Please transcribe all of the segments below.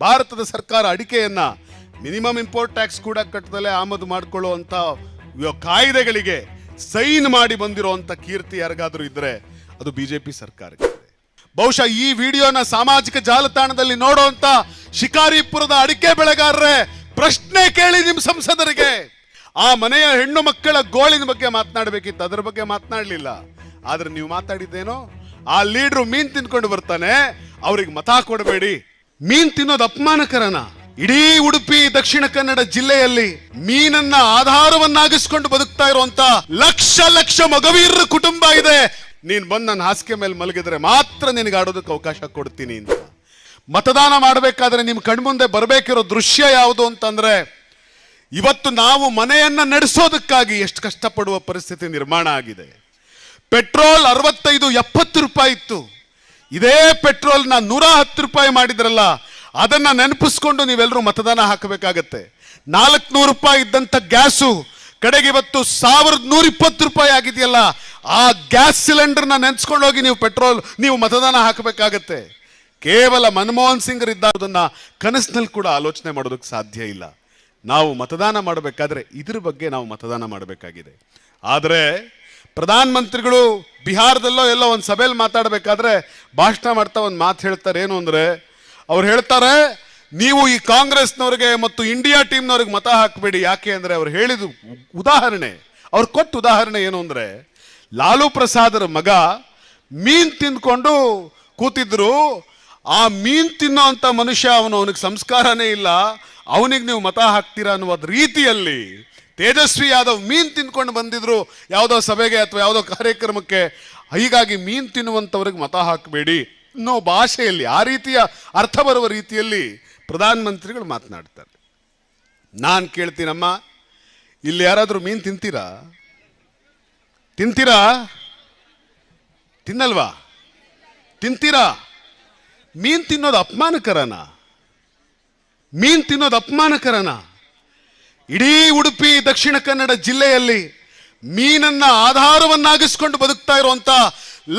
ಭಾರತದ ಸರ್ಕಾರ ಅಡಿಕೆಯನ್ನ ಮಿನಿಮಮ್ ಇಂಪೋರ್ಟ್ ಟ್ಯಾಕ್ಸ್ ಕೂಡ ಕಟ್ಟದಲ್ಲೇ ಆಮದು ಮಾಡಿಕೊಳ್ಳುವಂತ ಕಾಯಿದೆಗಳಿಗೆ ಸೈನ್ ಮಾಡಿ ಬಂದಿರುವಂತ ಕೀರ್ತಿ ಯಾರಿಗಾದ್ರೂ ಇದ್ರೆ ಅದು ಬಿಜೆಪಿ ಸರ್ಕಾರಕ್ಕೆ. ಇದೆ. ಬಹುಶಃ ಈ ವಿಡಿಯೋನ ಸಾಮಾಜಿಕ ಜಾಲತಾಣದಲ್ಲಿ ನೋಡುವಂತ ಶಿಕಾರಿಪುರದ ಅಡಿಕೆ ಬೆಳೆಗಾರರೇ, ಪ್ರಶ್ನೆ ಕೇಳಿ ನಿಮ್ ಸಂಸದರಿಗೆ. ಆ ಮನೆಯ ಹೆಣ್ಣು ಮಕ್ಕಳ ಗೋಳಿನ ಬಗ್ಗೆ ಮಾತನಾಡಬೇಕಿತ್ತು, ಅದರ ಬಗ್ಗೆ ಮಾತನಾಡಲಿಲ್ಲ. ಆದ್ರೆ ನೀವು ಮಾತಾಡಿದ್ದೇನೋ, ಆ ಲೀಡ್ರು ಮೀನ್ ತಿನ್ಕೊಂಡು ಬರ್ತಾನೆ, ಅವ್ರಿಗೆ ಮತ ಕೊಡಬೇಡಿ. ಮೀನ್ ತಿನ್ನೋದು ಅಪಮಾನಕರನ? ಇಡೀ ಉಡುಪಿ, ದಕ್ಷಿಣ ಕನ್ನಡ ಜಿಲ್ಲೆಯಲ್ಲಿ ಮೀನನ್ನ ಆಧಾರವನ್ನಾಗಿಸ್ಕೊಂಡು ಬದುಕ್ತಾ ಇರುವಂತ ಲಕ್ಷ ಲಕ್ಷ ಮಗವೀರ ಕುಟುಂಬ ಇದೆ. ನೀನ್ ಬಂದು ನನ್ನ ಹಾಸಿಗೆ ಮೇಲೆ ಮಲಗಿದ್ರೆ ಮಾತ್ರ ನಿನಗೆ ಆಡೋದಕ್ಕೆ ಅವಕಾಶ ಕೊಡ್ತೀನಿ ಅಂತ. ಮತದಾನ ಮಾಡಬೇಕಾದ್ರೆ ನಿಮ್ ಕಣ್ಮುಂದೆ ಬರಬೇಕಿರೋ ದೃಶ್ಯ ಯಾವುದು ಅಂತಂದ್ರೆ, ಇವತ್ತು ನಾವು ಮನೆಯನ್ನ ನಡೆಸೋದಕ್ಕಾಗಿ ಎಷ್ಟು ಕಷ್ಟಪಡುವ ಪರಿಸ್ಥಿತಿ ನಿರ್ಮಾಣ ಆಗಿದೆ. ಪೆಟ್ರೋಲ್ ಅರವತ್ತೈದು ಎಪ್ಪತ್ತು ರೂಪಾಯಿ ಇತ್ತು. ಇದೇ ಪೆಟ್ರೋಲ್ನ ನೂರ ಹತ್ತು ರೂಪಾಯಿ ಮಾಡಿದ್ರಲ್ಲ, ಅದನ್ನ ನೆನಪಿಸ್ಕೊಂಡು ನೀವೆಲ್ಲರೂ ಮತದಾನ ಹಾಕಬೇಕಾಗತ್ತೆ. ನಾಲ್ಕುನೂರು ರೂಪಾಯಿ ಇದ್ದಂಥ ಗ್ಯಾಸು, ಕಡೆಗೆ ಇವತ್ತು ಸಾವಿರದ ನೂರ ಇಪ್ಪತ್ತು ರೂಪಾಯಿ ಆಗಿದೆಯಲ್ಲ, ಆ ಗ್ಯಾಸ್ ಸಿಲಿಂಡರ್ನ ನೆನೆಸ್ಕೊಂಡು ಹೋಗಿ ನೀವು ಪೆಟ್ರೋಲ್, ನೀವು ಮತದಾನ ಹಾಕಬೇಕಾಗತ್ತೆ. ಕೇವಲ ಮನಮೋಹನ್ ಸಿಂಗ್ ಇದ್ದದನ್ನ ಕನಸಿನಲ್ಲಿ ಕೂಡ ಆಲೋಚನೆ ಮಾಡೋದಕ್ಕೆ ಸಾಧ್ಯ ಇಲ್ಲ. ನಾವು ಮತದಾನ ಮಾಡಬೇಕಾದ್ರೆ ಇದ್ರ ಬಗ್ಗೆ ನಾವು ಮತದಾನ ಮಾಡಬೇಕಾಗಿದೆ. ಆದರೆ ಪ್ರಧಾನ ಮಂತ್ರಿಗಳು ಬಿಹಾರದಲ್ಲೋ ಎಲ್ಲೋ ಒಂದು ಸಭೆಯಲ್ಲಿ ಮಾತಾಡಬೇಕಾದ್ರೆ ಭಾಷಣ ಮಾಡ್ತಾ ಒಂದು ಮಾತು ಹೇಳ್ತಾರೆ, ಏನು ಅಂದರೆ, ಅವ್ರು ಹೇಳ್ತಾರೆ, ನೀವು ಈ ಕಾಂಗ್ರೆಸ್ನವ್ರಿಗೆ ಮತ್ತು ಇಂಡಿಯಾ ಟೀಮ್ನವ್ರಿಗೆ ಮತ ಹಾಕಬೇಡಿ. ಯಾಕೆ ಅಂದರೆ ಅವ್ರು ಹೇಳಿದ ಉದಾಹರಣೆ. ಅವ್ರು ಕೊಟ್ಟ ಉದಾಹರಣೆ ಏನು ಅಂದರೆ, ಲಾಲು ಪ್ರಸಾದರ ಮಗ ಮೀನ್ ತಿಂದ್ಕೊಂಡು ಕೂತಿದ್ರು. ಆ ಮೀನ್ ತಿನ್ನೋ ಅಂಥ ಮನುಷ್ಯ ಅವನು, ಅವನಿಗೆ ಸಂಸ್ಕಾರನೇ ಇಲ್ಲ. ಅವನಿಗೆ ನೀವು ಮತ ಹಾಕ್ತೀರಾ ಅನ್ನುವ ರೀತಿಯಲ್ಲಿ ತೇಜಸ್ವಿ ಯಾದವ್ ಮೀನ್ ತಿನ್ಕೊಂಡು ಬಂದಿದ್ರು, ಯಾವುದೋ ಸಭೆಗೆ ಅಥವಾ ಯಾವುದೋ ಕಾರ್ಯಕ್ರಮಕ್ಕೆ, ಹೀಗಾಗಿ ಮೀನ್ ತಿನ್ನುವಂಥವ್ರಿಗೆ ಮತ ಹಾಕಬೇಡಿ. ಅನ್ನೋ ಭಾಷೆಯಲ್ಲಿ, ಆ ರೀತಿಯ ಅರ್ಥ ಬರುವ ರೀತಿಯಲ್ಲಿ ಪ್ರಧಾನಮಂತ್ರಿಗಳು ಮಾತನಾಡ್ತಾರೆ. ನಾನು ಕೇಳ್ತೀನಮ್ಮ, ಇಲ್ಲಿ ಯಾರಾದರೂ ಮೀನು ತಿಂತೀರಾ? ತಿಂತೀರಾ? ತಿನ್ನಲ್ವಾ? ತಿಂತೀರಾ? ಮೀನು ತಿನ್ನೋದು ಅಪಮಾನಕರನ? ಮೀನು ತಿನ್ನೋದು ಅಪಮಾನಕರನ? ಇಡೀ ಉಡುಪಿ, ದಕ್ಷಿಣ ಕನ್ನಡ ಜಿಲ್ಲೆಯಲ್ಲಿ ಮೀನನ್ನ ಆಧಾರವನ್ನಾಗಿಸ್ಕೊಂಡು ಬದುಕ್ತಾ ಇರುವಂತ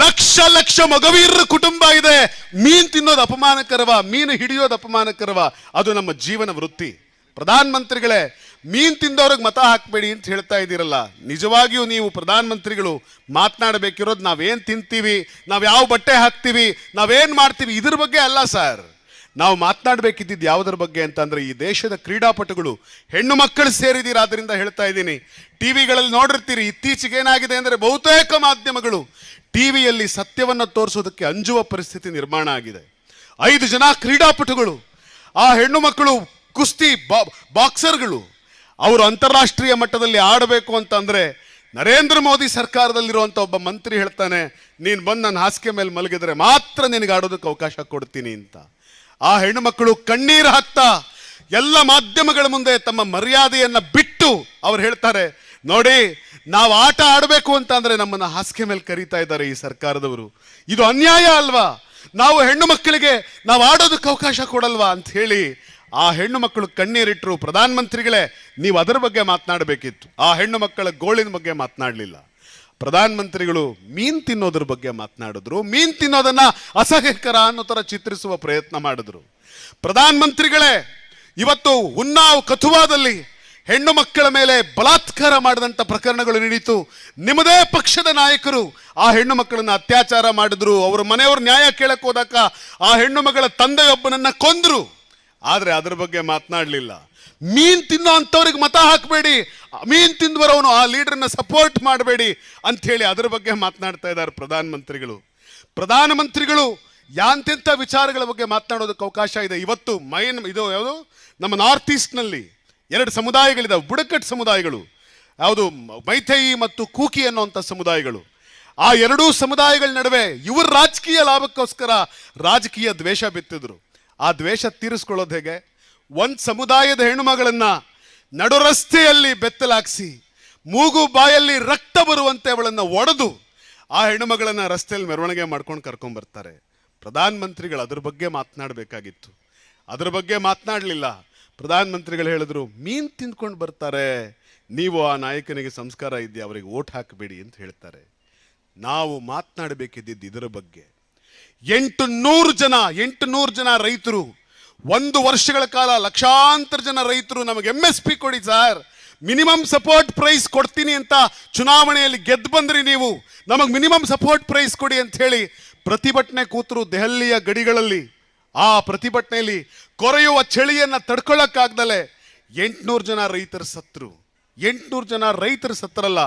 ಲಕ್ಷ ಲಕ್ಷ ಮಗವೀರರ ಕುಟುಂಬ ಇದೆ. ಮೀನ್ ತಿನ್ನೋದು ಅಪಮಾನಕರವ, ಮೀನು ಹಿಡಿಯೋದು ಅಪಮಾನಕರವ, ಅದು ನಮ್ಮ ಜೀವನ ವೃತ್ತಿ. ಪ್ರಧಾನ ಮಂತ್ರಿಗಳೇ ಮೀನ್ ತಿಂದವ್ರಿಗೆ ಮತ ಹಾಕಬೇಡಿ ಅಂತ ಹೇಳ್ತಾ ಇದ್ದೀರಲ್ಲ. ನಿಜವಾಗಿಯೂ ನೀವು ಪ್ರಧಾನ ಮಂತ್ರಿಗಳು ಮಾತನಾಡಬೇಕಿರೋದು ನಾವೇನ್ ತಿಂತೀವಿ ನಾವ್ ಯಾವ ಬಟ್ಟೆ ಹಾಕ್ತೀವಿ, ನಾವೇನ್ ಮಾಡ್ತೀವಿ, ಇದ್ರ ಬಗ್ಗೆ ಅಲ್ಲ ಸರ್. ನಾವು ಮಾತನಾಡಬೇಕಿದ್ದಿದ್ದು ಯಾವುದರ ಬಗ್ಗೆ ಅಂತಂದರೆ ಈ ದೇಶದ ಕ್ರೀಡಾಪಟುಗಳು ಹೆಣ್ಣು ಮಕ್ಕಳು ಸೇರಿದ್ದೀರಾ ಅದರಿಂದ ಹೇಳ್ತಾ ಇದ್ದೀನಿ. ಟಿ ವಿಗಳಲ್ಲಿ ನೋಡಿರ್ತೀರಿ, ಇತ್ತೀಚೆಗೆ ಏನಾಗಿದೆ ಅಂದರೆ ಬಹುತೇಕ ಮಾಧ್ಯಮಗಳು ಟಿ ವಿಯಲ್ಲಿ ಸತ್ಯವನ್ನು ತೋರಿಸೋದಕ್ಕೆ ಅಂಜುವ ಪರಿಸ್ಥಿತಿ ನಿರ್ಮಾಣ ಆಗಿದೆ. ಐದು ಜನ ಕ್ರೀಡಾಪಟುಗಳು, ಆ ಹೆಣ್ಣು ಮಕ್ಕಳು ಕುಸ್ತಿ ಬಾ- ಬಾಕ್ಸರ್ಗಳು, ಅವರು ಅಂತಾರಾಷ್ಟ್ರೀಯ ಮಟ್ಟದಲ್ಲಿ ಆಡಬೇಕು ಅಂತಂದರೆ ನರೇಂದ್ರ ಮೋದಿ ಸರ್ಕಾರದಲ್ಲಿರುವಂಥ ಒಬ್ಬ ಮಂತ್ರಿ ಹೇಳ್ತಾನೆ, ನೀನು ಬಂದು ನನ್ನ ಹಾಸಿಗೆ ಮೇಲೆ ಮಲಗಿದರೆ ಮಾತ್ರ ನಿನಗೆ ಆಡೋದಕ್ಕೆ ಅವಕಾಶ ಕೊಡ್ತೀನಿ ಅಂತ. ಆ ಹೆಣ್ಣು ಮಕ್ಕಳು ಕಣ್ಣೀರು ಹಾಕ್ತಾ ಎಲ್ಲ ಮಾಧ್ಯಮಗಳ ಮುಂದೆ ತಮ್ಮ ಮರ್ಯಾದೆಯನ್ನ ಬಿಟ್ಟು ಅವ್ರು ಹೇಳ್ತಾರೆ, ನೋಡಿ, ನಾವು ಆಟ ಆಡಬೇಕು ಅಂತ ಅಂದ್ರೆ ನಮ್ಮನ್ನ ಹಾಸಿಗೆ ಮೇಲೆ ಕರೀತಾ ಇದ್ದಾರೆ ಈ ಸರ್ಕಾರದವರು. ಇದು ಅನ್ಯಾಯ ಅಲ್ವಾ? ನಾವು ಹೆಣ್ಣು ಮಕ್ಕಳಿಗೆ ನಾವು ಆಡೋದಕ್ಕೆ ಅವಕಾಶ ಕೊಡಲ್ವಾ? ಅಂತ ಹೇಳಿ ಆ ಹೆಣ್ಣು ಮಕ್ಕಳು ಕಣ್ಣೀರಿಟ್ರು ಪ್ರಧಾನಮಂತ್ರಿಗಳೇ, ನೀವು ಅದರ ಬಗ್ಗೆ ಮಾತನಾಡಬೇಕಿತ್ತು. ಆ ಹೆಣ್ಣು ಮಕ್ಕಳ ಗೋಳಿನ ಬಗ್ಗೆ ಮಾತನಾಡಲಿಲ್ಲ. ಪ್ರಧಾನ ಮಂತ್ರಿಗಳು ಮೀನ್ ತಿನ್ನೋದ್ರ ಬಗ್ಗೆ ಮಾತನಾಡಿದ್ರು. ಮೀನ್ ತಿನ್ನೋದನ್ನ ಅಸಹ್ಯಕರ ಅನ್ನೋ ತರ ಚಿತ್ರಿಸುವ ಪ್ರಯತ್ನ ಮಾಡಿದ್ರು. ಪ್ರಧಾನ ಮಂತ್ರಿಗಳೇ ಇವತ್ತು ಉನ್ನಾವ್ ಕಥುವಾದಲ್ಲಿ ಹೆಣ್ಣು ಮಕ್ಕಳ ಮೇಲೆ ಬಲಾತ್ಕಾರ ಮಾಡಿದಂತ ಪ್ರಕರಣಗಳು ನಡೀತು. ನಿಮ್ಮದೇ ಪಕ್ಷದ ನಾಯಕರು ಆ ಹೆಣ್ಣು ಮಕ್ಕಳನ್ನ ಅತ್ಯಾಚಾರ ಮಾಡಿದ್ರು. ಅವ್ರ ಮನೆಯವ್ರ ನ್ಯಾಯ ಕೇಳಕ್ಕೆ ಹೋದಾಗ ಆ ಹೆಣ್ಣು ಮಗಳ ತಂದೆಯೊಬ್ಬನನ್ನ ಕೊಂದ್ರು. ಆದ್ರೆ ಅದ್ರ ಬಗ್ಗೆ ಮಾತನಾಡಲಿಲ್ಲ. ಮೀನ್ ತಿನ್ನೋ ಅಂಥವ್ರಿಗೆ ಮತ ಹಾಕಬೇಡಿ. ಮೀನ್ ತಿಂದವರವನು ಆ ಲೀಡರ್ನ ಸಪೋರ್ಟ್ ಮಾಡಬೇಡಿ ಅಂತ ಹೇಳಿ ಅದ್ರ ಬಗ್ಗೆ ಮಾತನಾಡ್ತಾ ಇದ್ದಾರೆ ಪ್ರಧಾನ ಮಂತ್ರಿಗಳು ಪ್ರಧಾನ ಮಂತ್ರಿಗಳು ಯಾಂತೆಂಥ ವಿಚಾರಗಳ ಬಗ್ಗೆ ಮಾತನಾಡೋದಕ್ಕೆ ಅವಕಾಶ ಇದೆ. ಇವತ್ತು ಮೈನ್ ಇದು ಯಾವುದು? ನಮ್ಮ ನಾರ್ತ್ ಈಸ್ಟ್ನಲ್ಲಿ ಎರಡು ಸಮುದಾಯಗಳಿದ್ದಾವೆ ಬುಡಕಟ್ಟು ಸಮುದಾಯಗಳು. ಯಾವುದು? ಮೈಥೈ ಮತ್ತು ಕೂಕಿ ಅನ್ನುವಂಥ ಸಮುದಾಯಗಳು. ಆ ಎರಡೂ ಸಮುದಾಯಗಳ ನಡುವೆ ಇವರು ರಾಜಕೀಯ ಲಾಭಕ್ಕೋಸ್ಕರ ರಾಜಕೀಯ ದ್ವೇಷ ಬಿತ್ತಿದ್ರು. ಆ ದ್ವೇಷ ತೀರಿಸ್ಕೊಳ್ಳೋದು ಹೇಗೆ? ಒಂದ್ ಸಮುದಾಯದ ಹೆಣ್ಣುಮಗಳನ್ನ ನಡು ರಸ್ತೆಯಲ್ಲಿ ಮೂಗು ಬಾಯಲ್ಲಿ ರಕ್ತ ಬರುವಂತೆ ಅವಳನ್ನ ಒಡೆದು ಆ ಹೆಣ್ಣುಮಗಳನ್ನ ರಸ್ತೆಯಲ್ಲಿ ಮೆರವಣಿಗೆ ಮಾಡ್ಕೊಂಡು ಕರ್ಕೊಂಡ್ ಬರ್ತಾರೆ. ಪ್ರಧಾನ ಮಂತ್ರಿಗಳು ಅದ್ರ ಬಗ್ಗೆ ಮಾತನಾಡಬೇಕಾಗಿತ್ತು. ಅದ್ರ ಬಗ್ಗೆ ಮಾತನಾಡಲಿಲ್ಲ. ಪ್ರಧಾನ ಮಂತ್ರಿಗಳು ಹೇಳಿದ್ರು, ಮೀನ್ ತಿಂದ್ಕೊಂಡು ಬರ್ತಾರೆ. ನೀವು ಆ ನಾಯಕನಿಗೆ ಸಂಸ್ಕಾರ ಇದೆಯಾ, ಅವರಿಗೆ ಓಟ್ ಹಾಕಬೇಡಿ ಅಂತ ಹೇಳ್ತಾರೆ. ನಾವು ಮಾತನಾಡಬೇಕಿದ್ದಿದ್ದು ಇದರ ಬಗ್ಗೆ. ಎಂಟು ನೂರು ಜನ ಎಂಟು ನೂರು ಜನ ರೈತರು ಒಂದು ವರ್ಷಗಳ ಕಾಲ ಲಕ್ಷಾಂತರ ಜನ ರೈತರು ನಮಗೆ ಎಂ ಎಸ್ ಪಿ ಕೊಡಿ ಸರ್. ಮಿನಿಮಮ್ ಸಪೋರ್ಟ್ ಪ್ರೈಸ್ ಕೊಡ್ತೀನಿ ಅಂತ ಚುನಾವಣೆಯಲ್ಲಿ ಗೆದ್ದು ಬಂದ್ರಿ ನೀವು. ನಮಗೆ ಮಿನಿಮಮ್ ಸಪೋರ್ಟ್ ಪ್ರೈಸ್ ಕೊಡಿ ಅಂತ ಹೇಳಿ ಪ್ರತಿಭಟನೆ ಕೂತರು ದೆಹಲಿಯ ಗಡಿಗಳಲ್ಲಿ. ಆ ಪ್ರತಿಭಟನೆಯಲ್ಲಿ ಕೊರೆಯುವ ಚಳಿಯನ್ನು ತಡ್ಕೊಳ್ಳೋಕ್ಕಾಗ್ದಲೆ ಎಂಟುನೂರು ಜನ ರೈತರು ಸತ್ರು ಎಂಟ್ನೂರು ಜನ ರೈತರು ಸತ್ತರಲ್ಲ.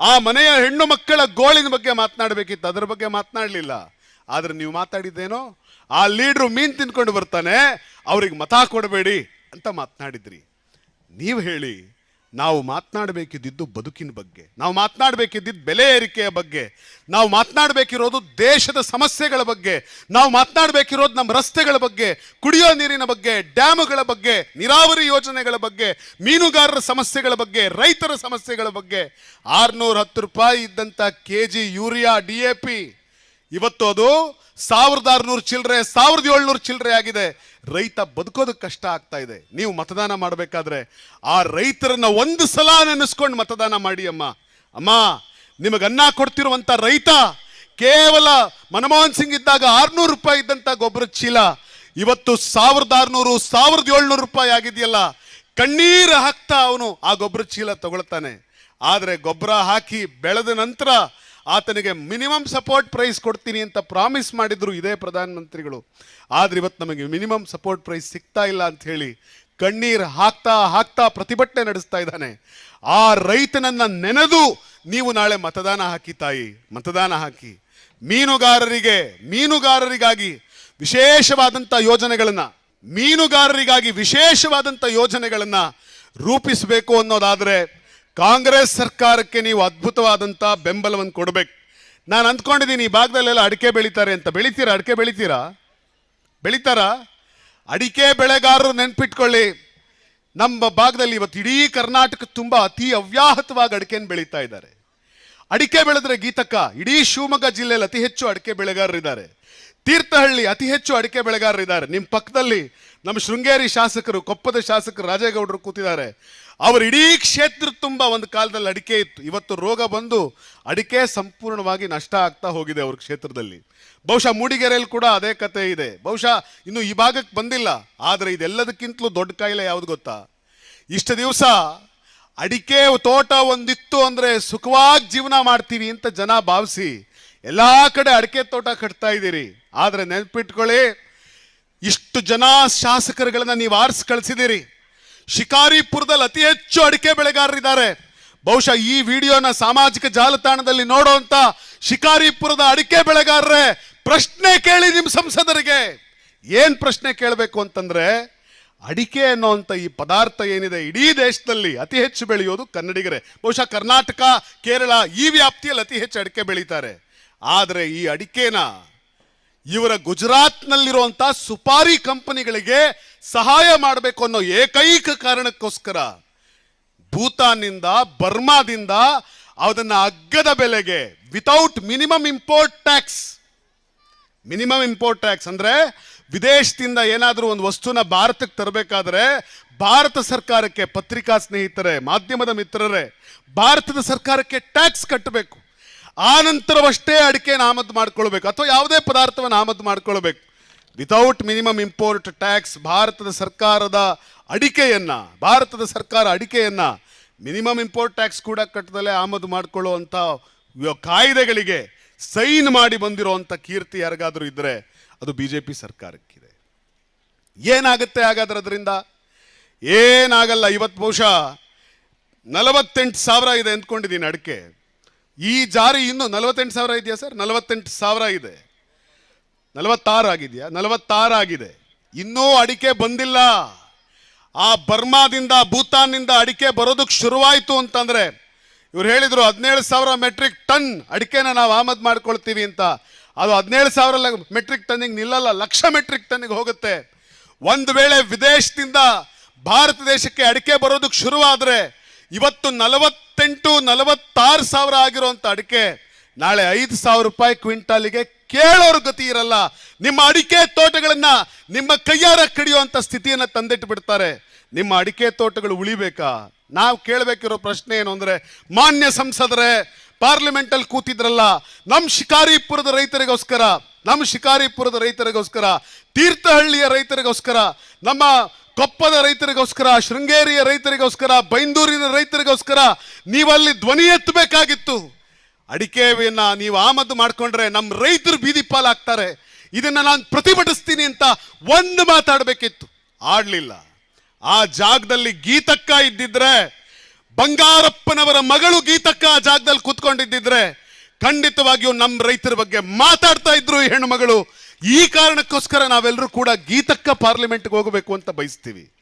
ಆ ಮನೆಯ ಹೆಣ್ಣು ಮಕ್ಕಳ ಗೋಳಿನ ಬಗ್ಗೆ ಮಾತನಾಡಬೇಕಿತ್ತು. ಅದರ ಬಗ್ಗೆ ಮಾತನಾಡಲಿಲ್ಲ. ಆದ್ರೆ ನೀವು ಮಾತಾಡಿದ್ದೇನೋ? ಆ ಲೀಡ್ರು ಮೀನ್ ತಿನ್ಕೊಂಡು ಬರ್ತಾನೆ, ಅವ್ರಿಗೆ ಮತ ಕೊಡಬೇಡಿ ಅಂತ ಮಾತನಾಡಿದ್ರಿ. ನೀವು ಹೇಳಿ, ನಾವು ಮಾತನಾಡಬೇಕಿದ್ದು ಬದುಕಿನ ಬಗ್ಗೆ, ನಾವು ಮಾತನಾಡಬೇಕಿದ್ದು ಬೆಲೆ ಏರಿಕೆಯ ಬಗ್ಗೆ, ನಾವು ಮಾತನಾಡಬೇಕಿರೋದು ದೇಶದ ಸಮಸ್ಯೆಗಳ ಬಗ್ಗೆ, ನಾವು ಮಾತನಾಡಬೇಕಿರೋದು ನಮ್ಮ ರಸ್ತೆಗಳ ಬಗ್ಗೆ, ಕುಡಿಯೋ ನೀರಿನ ಬಗ್ಗೆ, ಡ್ಯಾಮುಗಳ ಬಗ್ಗೆ, ನೀರಾವರಿ ಯೋಜನೆಗಳ ಬಗ್ಗೆ, ಮೀನುಗಾರರ ಸಮಸ್ಯೆಗಳ ಬಗ್ಗೆ, ರೈತರ ಸಮಸ್ಯೆಗಳ ಬಗ್ಗೆ, ಆರುನೂರ ಹತ್ತು ರೂಪಾಯಿ ಇದ್ದಂಥ K G urea D A P. ಇವತ್ತು ಅದು ಸಾವಿರದ ಆರುನೂರು ಚಿಲ್ಲರೆ, ಸಾವಿರದ ಏಳ್ನೂರು ಚಿಲ್ಲರೆ ಆಗಿದೆ. ರೈತ ಬದುಕೋದಕ್ಕೆ ಕಷ್ಟ ಆಗ್ತಾ ಇದೆ. ನೀವು ಮತದಾನ ಮಾಡಬೇಕಾದ್ರೆ ಆ ರೈತರನ್ನ ಒಂದು ಸಲ ನೆನೆಸ್ಕೊಂಡು ಮತದಾನ ಮಾಡಿ ಅಮ್ಮ. ಅಮ್ಮ, ನಿಮಗೆ ಅನ್ನ ಕೊಡ್ತಿರುವಂತ ರೈತ ಕೇವಲ ಮನಮೋಹನ್ ಸಿಂಗ್ ಇದ್ದಾಗ ಆರ್ನೂರು ರೂಪಾಯಿ ಇದ್ದಂತ ಗೊಬ್ಬರ ಚೀಲ. ಇವತ್ತು ಸಾವಿರದ ಆರ್ನೂರು, ಸಾವಿರದ ಏಳ್ನೂರು ರೂಪಾಯಿ ಆಗಿದೆಯಲ್ಲ. ಕಣ್ಣೀರು ಹಾಕ್ತಾ ಅವನು ಆ ಗೊಬ್ಬರ ಚೀಲ ತಗೊಳ್ತಾನೆ. ಆದರೆ ಗೊಬ್ಬರ ಹಾಕಿ ಬೆಳೆದ ನಂತರ ಆತನಿಗೆ ಮಿನಿಮಮ್ ಸಪೋರ್ಟ್ ಪ್ರೈಸ್ ಕೊಡ್ತೀನಿ ಅಂತ ಪ್ರಾಮಿಸ್ ಮಾಡಿದ್ರು ಇದೇ ಪ್ರಧಾನಮಂತ್ರಿಗಳು. ಆದ್ರೆ ಇವತ್ತು ನಮಗೆ ಮಿನಿಮಮ್ ಸಪೋರ್ಟ್ ಪ್ರೈಸ್ ಸಿಗ್ತಾ ಇಲ್ಲ ಅಂತ ಹೇಳಿ ಕಣ್ಣೀರು ಹಾಕ್ತಾ ಹಾಕ್ತಾ ಪ್ರತಿಭಟನೆ ನಡೆಸ್ತಾ ಇದ್ದಾನೆ. ಆ ರೈತನನ್ನ ನೆನೆದು ನೀವು ನಾಳೆ ಮತದಾನ ಹಾಕಿ ತಾಯಿ, ಮತದಾನ ಹಾಕಿ. ಮೀನುಗಾರರಿಗೆ, ಮೀನುಗಾರರಿಗಾಗಿ ವಿಶೇಷವಾದಂಥ ಯೋಜನೆಗಳನ್ನ, ಮೀನುಗಾರರಿಗಾಗಿ ವಿಶೇಷವಾದಂಥ ಯೋಜನೆಗಳನ್ನ ರೂಪಿಸಬೇಕು ಅನ್ನೋದಾದ್ರೆ ಕಾಂಗ್ರೆಸ್ ಸರ್ಕಾರಕ್ಕೆ ನೀವು ಅದ್ಭುತವಾದಂಥ ಬೆಂಬಲವನ್ನು ಕೊಡಬೇಕು. ನಾನು ಅಂದ್ಕೊಂಡಿದ್ದೀನಿ, ಈ ಭಾಗದಲ್ಲೆಲ್ಲ ಅಡಿಕೆ ಬೆಳಿತಾರೆ ಅಂತ. ಬೆಳಿತೀರಾ? ಅಡಿಕೆ ಬೆಳಿತೀರಾ? ಬೆಳಿತಾರಾ? ಅಡಿಕೆ ಬೆಳೆಗಾರರು ನೆನ್ಪಿಟ್ಕೊಳ್ಳಿ. ನಮ್ಮ ಭಾಗದಲ್ಲಿ ಇವತ್ತು ಇಡೀ ಕರ್ನಾಟಕ ತುಂಬ ಅತಿ ಅವ್ಯಾಹತವಾಗಿ ಅಡಿಕೆಯನ್ನು ಬೆಳೀತಾ ಇದ್ದಾರೆ. ಅಡಿಕೆ ಬೆಳೆದ್ರೆ ಗೀತಕ್ಕ, ಇಡೀ ಶಿವಮೊಗ್ಗ ಜಿಲ್ಲೆಯಲ್ಲಿ ಅತಿ ಹೆಚ್ಚು ಅಡಿಕೆ ಬೆಳೆಗಾರರಿದ್ದಾರೆ ತೀರ್ಥಹಳ್ಳಿ ಅತಿ ಹೆಚ್ಚು ಅಡಿಕೆ ಬೆಳೆಗಾರರಿದ್ದಾರೆ ನಿಮ್ಮ ಪಕ್ಕದಲ್ಲಿ ನಮ್ಮ ಶೃಂಗೇರಿ ಶಾಸಕರು, ಕೊಪ್ಪದ ಶಾಸಕರು, ರಾಜೇಗೌಡರು ಕೂತಿದ್ದಾರೆ. ಅವ್ರ ಇಡೀ ಕ್ಷೇತ್ರ ತುಂಬ ಒಂದು ಕಾಲದಲ್ಲಿ ಅಡಿಕೆ ಇತ್ತು. ಇವತ್ತು ರೋಗ ಬಂದು ಅಡಿಕೆ ಸಂಪೂರ್ಣವಾಗಿ ನಷ್ಟ ಆಗ್ತಾ ಹೋಗಿದೆ ಅವ್ರ ಕ್ಷೇತ್ರದಲ್ಲಿ. ಬಹುಶಃ ಮೂಡಿಗೆರೆಯಲ್ಲಿ ಕೂಡ ಅದೇ ಕತೆ ಇದೆ. ಬಹುಶಃ ಇನ್ನು ಈ ಭಾಗಕ್ಕೆ ಬಂದಿಲ್ಲ. ಆದರೆ ಇದೆಲ್ಲದಕ್ಕಿಂತಲೂ ದೊಡ್ಡ ಕಾಯಿಲೆ ಯಾವುದು ಗೊತ್ತಾ? ಇಷ್ಟು ದಿವಸ ಅಡಿಕೆ ತೋಟ ಒಂದಿತ್ತು ಅಂದರೆ ಸುಖವಾಗಿ ಜೀವನ ಮಾಡ್ತೀವಿ ಅಂತ ಜನ ಭಾವಿಸಿ ಎಲ್ಲ ಕಡೆ ಅಡಿಕೆ ತೋಟ ಕಟ್ತಾ ಇದ್ದೀರಿ. ಆದರೆ ನೆನಪಿಟ್ಕೊಳ್ಳಿ, ಇಷ್ಟು ಜನ ಶಾಸಕರುಗಳನ್ನ ನೀವು ಆರಿಸಿ ಕಳಿಸಿದಿರಿ ಶಿಕಾರಿಪುರದಲ್ಲಿ ಅತಿ ಹೆಚ್ಚು ಅಡಿಕೆ ಬೆಳೆಗಾರರಿದ್ದಾರೆ ಬಹುಶಃ ಈ ವಿಡಿಯೋನ ಸಾಮಾಜಿಕ ಜಾಲತಾಣದಲ್ಲಿ ನೋಡುವಂತ ಶಿಕಾರಿಪುರದ ಅಡಿಕೆ ಬೆಳೆಗಾರರೇ, ಪ್ರಶ್ನೆ ಕೇಳಿ ನಿಮ್ಮ ಸಂಸದರಿಗೆ. ಏನ್ ಪ್ರಶ್ನೆ ಕೇಳಬೇಕು ಅಂತಂದ್ರೆ, ಅಡಿಕೆ ಅನ್ನೋಂಥ ಈ ಪದಾರ್ಥ ಏನಿದೆ, ಇಡೀ ದೇಶದಲ್ಲಿ ಅತಿ ಹೆಚ್ಚು ಬೆಳೆಯೋದು ಕನ್ನಡಿಗರೇ. ಬಹುಶಃ ಕರ್ನಾಟಕ, ಕೇರಳ ಈ ವ್ಯಾಪ್ತಿಯಲ್ಲಿ ಅತಿ ಹೆಚ್ಚು ಅಡಿಕೆ ಬೆಳೀತಾರೆ. ಆದರೆ ಈ ಅಡಿಕೆನ ಇವರ ಗುಜರಾತ್ನಲ್ಲಿರುವಂತ ಸುಪಾರಿ ಕಂಪನಿಗಳಿಗೆ ಸಹಾಯ ಮಾಡಬೇಕು ಅನ್ನೋ ಏಕೈಕ ಕಾರಣಕ್ಕೋಸ್ಕರ ಭೂತಾನ್ನಿಂದ, ಬರ್ಮಾದಿಂದ ಅದನ್ನ ಅಗ್ಗದ ಬೆಲೆಗೆ without minimum import tax minimum import tax ಅಂದ್ರೆ ವಿದೇಶದಿಂದ ಏನಾದರೂ ಒಂದು ವಸ್ತುನ ಭಾರತಕ್ಕೆ ತರಬೇಕಾದ್ರೆ ಭಾರತ ಸರ್ಕಾರಕ್ಕೆ ಪತ್ರಿಕಾ ಸ್ನೇಹಿತರೆ, ಮಾಧ್ಯಮದ ಮಿತ್ರರೇ, ಭಾರತದ ಸರ್ಕಾರಕ್ಕೆ ಟ್ಯಾಕ್ಸ್ ಕಟ್ಟಬೇಕು. ಆ ನಂತರವಷ್ಟೇ ಅಡಿಕೆನ ಆಮದು ಮಾಡ್ಕೊಳ್ಬೇಕು ಅಥವಾ ಯಾವುದೇ ಪದಾರ್ಥವನ್ನು ಆಮದು ಮಾಡ್ಕೊಳ್ಬೇಕು. ವಿತೌಟ್ ಮಿನಿಮಮ್ ಇಂಪೋರ್ಟ್ ಟ್ಯಾಕ್ಸ್ ಭಾರತದ ಸರ್ಕಾರದ ಅಡಿಕೆಯನ್ನ, ಭಾರತದ ಸರ್ಕಾರ ಅಡಿಕೆಯನ್ನ ಮಿನಿಮಮ್ ಇಂಪೋರ್ಟ್ ಟ್ಯಾಕ್ಸ್ ಕೂಡ ಕಟ್ಟದಲ್ಲೇ ಆಮದು ಮಾಡಿಕೊಳ್ಳುವಂಥ ಕಾಯ್ದೆಗಳಿಗೆ ಸೈನ್ ಮಾಡಿ ಬಂದಿರುವಂಥ ಕೀರ್ತಿ ಯಾರಿಗಾದರೂ ಇದ್ರೆ ಅದು ಬಿ ಜೆ ಪಿ ಸರ್ಕಾರಕ್ಕಿದೆ. ಏನಾಗುತ್ತೆ ಹಾಗಾದ್ರೆ ಅದರಿಂದ? ಏನಾಗಲ್ಲ ಇವತ್ತು ಬಹುಶಃ ನಲವತ್ತೆಂಟು ಸಾವಿರ ಇದೆ ಅಂದ್ಕೊಂಡಿದ್ದೀನಿ ಅಡಿಕೆ. ಈ ಜಾರಿ ಇನ್ನು ನಲವತ್ತೆಂಟು ಸಾವಿರ ಇದೆಯಾ ಸರ್? ನಲವತ್ತೆಂಟು ಸಾವಿರ ಇದೆ. ನಲವತ್ತಾರು ಆಗಿದೆಯಾ? ನಲವತ್ತಾರು ಆಗಿದೆ. ಇನ್ನೂ ಅಡಿಕೆ ಬಂದಿಲ್ಲ. ಆ ಬರ್ಮಾದಿಂದ, ಭೂತಾನ್ನಿಂದ ಅಡಿಕೆ ಬರೋದಕ್ಕೆ ಶುರುವಾಯಿತು ಅಂತಂದ್ರೆ, ಇವ್ರು ಹೇಳಿದ್ರು ಹದಿನೇಳು ಸಾವಿರ ಮೆಟ್ರಿಕ್ ಟನ್ ಅಡಿಕೆನ ನಾವು ಆಮದು ಮಾಡ್ಕೊಳ್ತೀವಿ ಅಂತ. ಅದು ಹದಿನೇಳು ಸಾವಿರ ಮೆಟ್ರಿಕ್ ಟನ್ನಿಗೆ ನಿಲ್ಲಲ್ಲ, ಲಕ್ಷ ಮೆಟ್ರಿಕ್ ಟನ್ನಿಗೆ ಹೋಗುತ್ತೆ. ಒಂದು ವೇಳೆ ವಿದೇಶದಿಂದ ಭಾರತ ದೇಶಕ್ಕೆ ಅಡಿಕೆ ಬರೋದಕ್ಕೆ ಶುರುವಾದ್ರೆ, ಇವತ್ತು ನಲವತ್ತೆಂಟು, ನಲವತ್ತಾರು ಸಾವಿರ ಆಗಿರುವಂತ ಅಡಿಕೆ, ನಾಳೆ ಐದು ಸಾವಿರ ರೂಪಾಯಿ ಕ್ವಿಂಟಾಲಿಗೆ ಕೇಳೋರ್ ಗತಿ ಇರಲ್ಲ. ನಿಮ್ಮ ಅಡಿಕೆ ತೋಟಗಳನ್ನ ನಿಮ್ಮ ಕೈಯಾರ ಕಡಿಯುವಂತ ಸ್ಥಿತಿಯನ್ನ ತಂದಿಟ್ಟು ಬಿಡ್ತಾರೆ. ನಿಮ್ಮ ಅಡಿಕೆ ತೋಟಗಳು ಉಳಿಬೇಕಾ? ನಾವು ಕೇಳಬೇಕಿರೋ ಪ್ರಶ್ನೆ ಏನು ಅಂದ್ರೆ, ಮಾನ್ಯ ಸಂಸದರೇ ಪಾರ್ಲಿಮೆಂಟ್ ಅಲ್ಲಿ ಕೂತಿದ್ರಲ್ಲ ನಮ್ಮ ಶಿಕಾರಿಪುರದ ರೈತರಿಗೋಸ್ಕರ ನಮ್ಮ ಶಿಕಾರಿಪುರದ ರೈತರಿಗೋಸ್ಕರ, ತೀರ್ಥಹಳ್ಳಿಯ ರೈತರಿಗೋಸ್ಕರ, ನಮ್ಮ ಕೊಪ್ಪದ ರೈತರಿಗೋಸ್ಕರ, ಶೃಂಗೇರಿಯ ರೈತರಿಗೋಸ್ಕರ, ಬೈಂದೂರಿನ ರೈತರಿಗೋಸ್ಕರ ನೀವಲ್ಲಿ ಧ್ವನಿ ಎತ್ತಬೇಕಾಗಿತ್ತು. ಅಡಿಕೆಯನ್ನ ನೀವು ಆಮದು ಮಾಡ್ಕೊಂಡ್ರೆ ನಮ್ಮ ರೈತರು ಬೀದಿ ಪಾಲಾಗ್ತಾರೆ. ಇದನ್ನ ನಾನು ಪ್ರತಿಭಟಿಸ್ತೀನಿ ಅಂತ ಒಂದು ಮಾತಾಡಬೇಕಿತ್ತು. ಆಡ್ಲಿಲ್ಲ. ಆ ಜಾಗದಲ್ಲಿ ಗೀತಕ್ಕ ಇದ್ದಿದ್ರೆ, ಬಂಗಾರಪ್ಪನವರ ಮಗಳು ಗೀತಕ್ಕ ಆ ಜಾಗದಲ್ಲಿ ಕೂತ್ಕೊಂಡಿದ್ದಿದ್ರೆ, ಖಂಡಿತವಾಗಿಯೂ ನಮ್ಮ ರೈತರ ಬಗ್ಗೆ ಮಾತಾಡ್ತಾ ಇದ್ರು ಈ ಹೆಣ್ಣುಮಗಳು. ಈ ಕಾರಣಕ್ಕೋಸ್ಕರ ನಾವೆಲ್ಲರೂ ಕೂಡ ಗೀತಕ್ಕ ಪಾರ್ಲಿಮೆಂಟ್ಗೆ ಹೋಗಬೇಕು ಅಂತ ಬಯಸ್ತೀವಿ.